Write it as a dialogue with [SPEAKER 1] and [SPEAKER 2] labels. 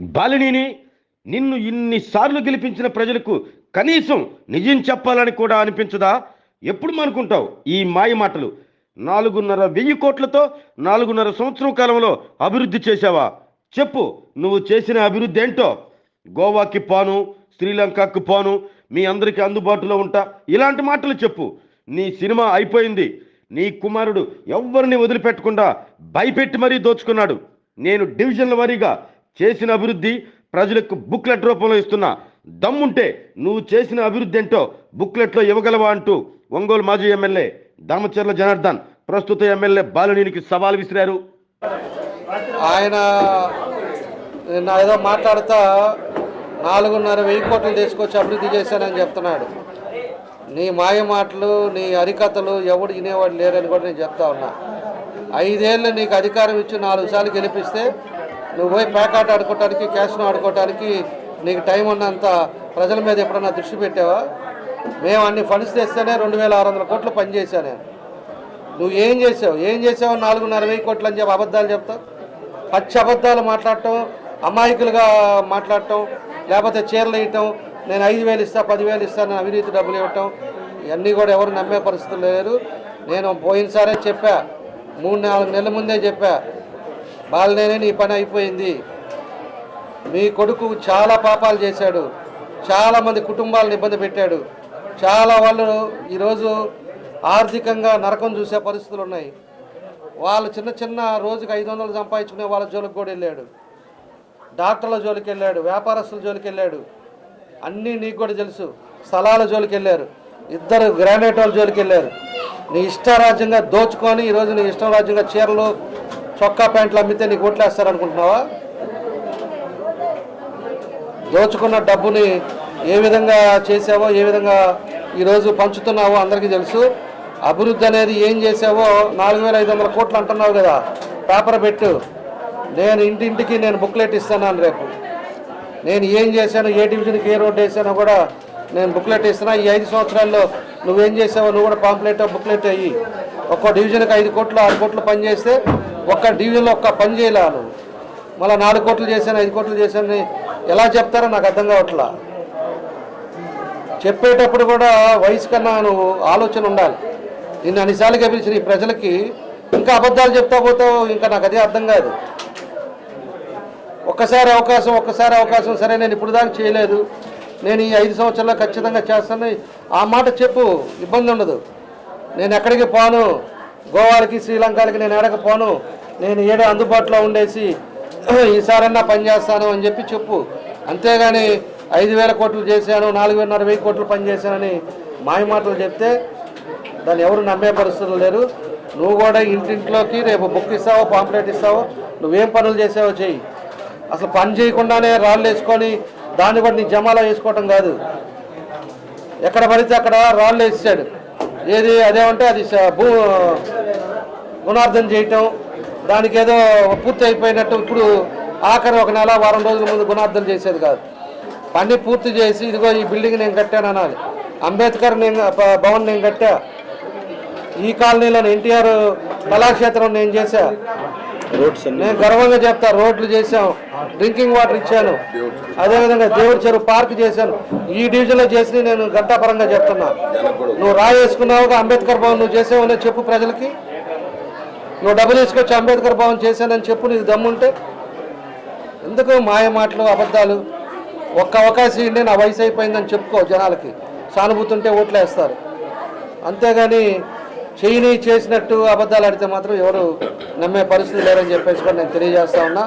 [SPEAKER 1] బాలినిని నిన్ను ఇన్నిసార్లు గెలిపించిన ప్రజలకు కనీసం నిజం చెప్పాలని కూడా అనిపించదా? ఎప్పుడు అనుకుంటావు ఈ మాయ మాటలు? నాలుగున్నర వెయ్యి కోట్లతో నాలుగున్నర సంవత్సరం కాలంలో అభివృద్ధి చేశావా? చెప్పు నువ్వు చేసిన అభివృద్ధి ఏంటో? గోవాకి పోను శ్రీలంకకు పోను మీ అందరికీ అందుబాటులో ఉంటా. ఇలాంటి మాటలు చెప్పు. నీ సినిమా అయిపోయింది. నీ కుమారుడు ఎవ్వరిని వదిలిపెట్టకుండా భయపెట్టి మరీ దోచుకున్నాడు. నేను డివిజన్ల వారీగా చేసిన అభివృద్ధి ప్రజలకు బుక్లెట్ రూపంలో ఇస్తున్నా దమ్ముంటే నువ్వు చేసిన అభివృద్ధి ఏంటో బుక్లెట్లో ఇవ్వగలవా అంటూ ఒంగోలు మాజీ ఎమ్మెల్యే దామచర్ల జనార్దన్ ప్రస్తుత ఎమ్మెల్యే బాలునీనికి సవాల్ విసిరారు.
[SPEAKER 2] ఆయన నిన్న ఏదో మాట్లాడుతా నాలుగున్నర వెయ్యి కోట్లు తీసుకొచ్చి అభివృద్ధి చేశానని చెప్తున్నాడు. నీ మాయ మాటలు నీ హరికథలు ఎవడు వినేవాడు లేరని కూడా నేను చెప్తా ఉన్నా. ఐదేళ్ళు నీకు అధికారం ఇచ్చి నాలుగు సార్లు గెలిపిస్తే నువ్వు పోయి ప్యాకాట్ ఆడుకోవటానికి క్యాష్ను ఆడుకోవటానికి నీకు టైం ఉన్నంత ప్రజల మీద ఎప్పుడన్నా దృష్టి పెట్టావా? మేము అన్ని ఫండ్స్ తెస్తేనే రెండు వేల ఆరు వందల కోట్లు పనిచేశాను నేను. నువ్వు ఏం చేసావు ఏం చేసావు నాలుగున్నర వెయ్యి కోట్లు అని చెప్పి అబద్ధాలు చెప్తావు? పచ్చి అబద్ధాలు మాట్లాడటం అమాయకులుగా మాట్లాడటం లేకపోతే చీరలు వేయటం నేను ఐదు వేలు ఇస్తా పదివేలు ఇస్తాను అవినీతి డబ్బులు ఇవ్వటం ఇవన్నీ కూడా ఎవరు నమ్మే పరిస్థితులు లేరు. నేను పోయినసారే చెప్పా మూడు నాలుగు నెలల ముందే చెప్పా బాలనేనే నీ పని అయిపోయింది. మీ కొడుకు చాలా పాపాలు చేశాడు. చాలామంది కుటుంబాలను ఇబ్బంది పెట్టాడు. చాలా వాళ్ళు ఈరోజు ఆర్థికంగా నరకం చూసే పరిస్థితులు ఉన్నాయి. వాళ్ళు చిన్న చిన్న రోజుకి ఐదు వందలు సంపాదించుకునే వాళ్ళ జోలికి కూడా వెళ్ళాడు. డాక్టర్ల జోలికి వెళ్ళాడు వ్యాపారస్తుల జోలికి వెళ్ళాడు. అన్నీ నీకు కూడా తెలుసు. స్థలాల జోలికి వెళ్ళారు. ఇద్దరు గ్రానైట్ వాళ్ళ జోలికి వెళ్ళారు. నీ ఇష్టారాజ్యంగా దోచుకొని ఈరోజు నీ ఇష్టరాజ్యంగా చీరలు చొక్కా ప్యాంట్లు అమ్మితే నీకు ఓట్లేస్తారనుకుంటున్నావా? దోచుకున్న డబ్బుని ఏ విధంగా చేసావో ఏ విధంగా ఈరోజు పంచుతున్నావో అందరికీ తెలుసు. అభివృద్ధి అనేది ఏం చేసావో నాలుగు వేల ఐదు వందల కోట్లు అంటున్నావు కదా పేపర్ పెట్టు. నేను ఇంటింటికి నేను బుక్లెట్ ఇస్తున్నాను రేపు. నేను ఏం చేశాను ఏ డివిజన్కి ఏ రోడ్డు వేసానో కూడా నేను బుక్లెట్ ఇస్తున్నా. ఈ ఐదు సంవత్సరాల్లో నువ్వేం చేసావో నువ్వు కూడా పాంప్లెట్ బుక్లెట్ అయ్యి ఒక్క డివిజన్కి ఐదు కోట్లు ఆరు కోట్లు పని చేస్తే ఒక్క డివిజన్లో ఒక్క పని చేయలే నువ్వు. మళ్ళీ నాలుగు కోట్లు చేశాను ఐదు కోట్లు చేశాను ఎలా చెప్తారో నాకు అర్థం కావట్లా? చెప్పేటప్పుడు కూడా వయసు కన్నా నువ్వు ఆలోచన ఉండాలి. నిన్ను అన్నిసార్లు గెలిచిన ఈ ప్రజలకి ఇంకా అబద్ధాలు చెప్తా పోతావు ఇంకా నాకు అదే అర్థం కాదు. ఒక్కసారి అవకాశం ఒక్కసారి అవకాశం సరే నేను ఇప్పుడు దాకా చేయలేదు. నేను ఈ ఐదు సంవత్సరాల్లో ఖచ్చితంగా చేస్తాను. ఆ మాట చెప్పు ఇబ్బంది ఉండదు. నేను ఎక్కడికి పోను? గోవాలకి శ్రీలంకలకి నేను ఎడక పోను? నేను ఏడే అందుబాటులో ఉండేసి ఈసారన్నా పని చేస్తాను అని చెప్పి చెప్పు. అంతేగాని ఐదు వేల కోట్లు చేశాను నాలుగు వెయ్యి కోట్లు పనిచేశానని మాయ మాటలు చెప్తే దాన్ని ఎవరు నమ్మే పరిస్థితులు లేరు. నువ్వు కూడా ఇంటింట్లోకి రేపు బుక్ ఇస్తావో పాంప్లెట్ ఇస్తావో నువ్వేం పనులు చేసావో చెయ్యి. అసలు పని చేయకుండానే రాళ్ళు వేసుకొని దాన్ని బట్టి నీ జమాలో వేసుకోవటం కాదు. ఎక్కడ పడితే అక్కడ రాళ్ళు వేసాడు ఏది అదేమంటే అది భూ గుణార్థం చేయటం దానికి ఏదో పూర్తి అయిపోయినట్టు ఇప్పుడు ఆఖరి ఒక నెల వారం రోజుల ముందు గుణార్థం చేసేది కాదు. పని పూర్తి చేసి ఇదిగో ఈ బిల్డింగ్ నేను కట్టాను అనాలి అంబేద్కర్ నేను భవన్ నేను కట్టా. ఈ కాలనీలో ఎన్టీఆర్ కళాక్షేత్రం నేను చేశా. నేను గర్వంగా చెప్తా రోడ్లు చేశాం డ్రింకింగ్ వాటర్ ఇచ్చాను. అదేవిధంగా దేవుడి చెరువు పార్క్ చేశాను. ఈ డివిజన్లో చేసి నేను గంటాపరంగా చెప్తున్నా. నువ్వు రాయి వేసుకున్నావుగా అంబేద్కర్ భవన్ నువ్వు చేసావనే చెప్పు ప్రజలకి. నువ్వు డబ్బులు తీసుకొచ్చి అంబేద్కర్ భవన్ చేశానని చెప్పు నీకు దమ్ముంటే. ఎందుకు మాయ మాటలు అబద్ధాలు? ఒక్క అవకాశం ఇవ్వండి నా వయసు అయిపోయిందని చెప్పుకో జనాలకి. సానుభూతి ఉంటే ఓట్లేస్తారు. అంతేగాని చేయని చేసినట్టు అబద్ధాలు ఆడితే మాత్రం ఎవరు నమ్మే పరిస్థితి లేరని చెప్పేసి కూడా నేను తెలియజేస్తా ఉన్నా.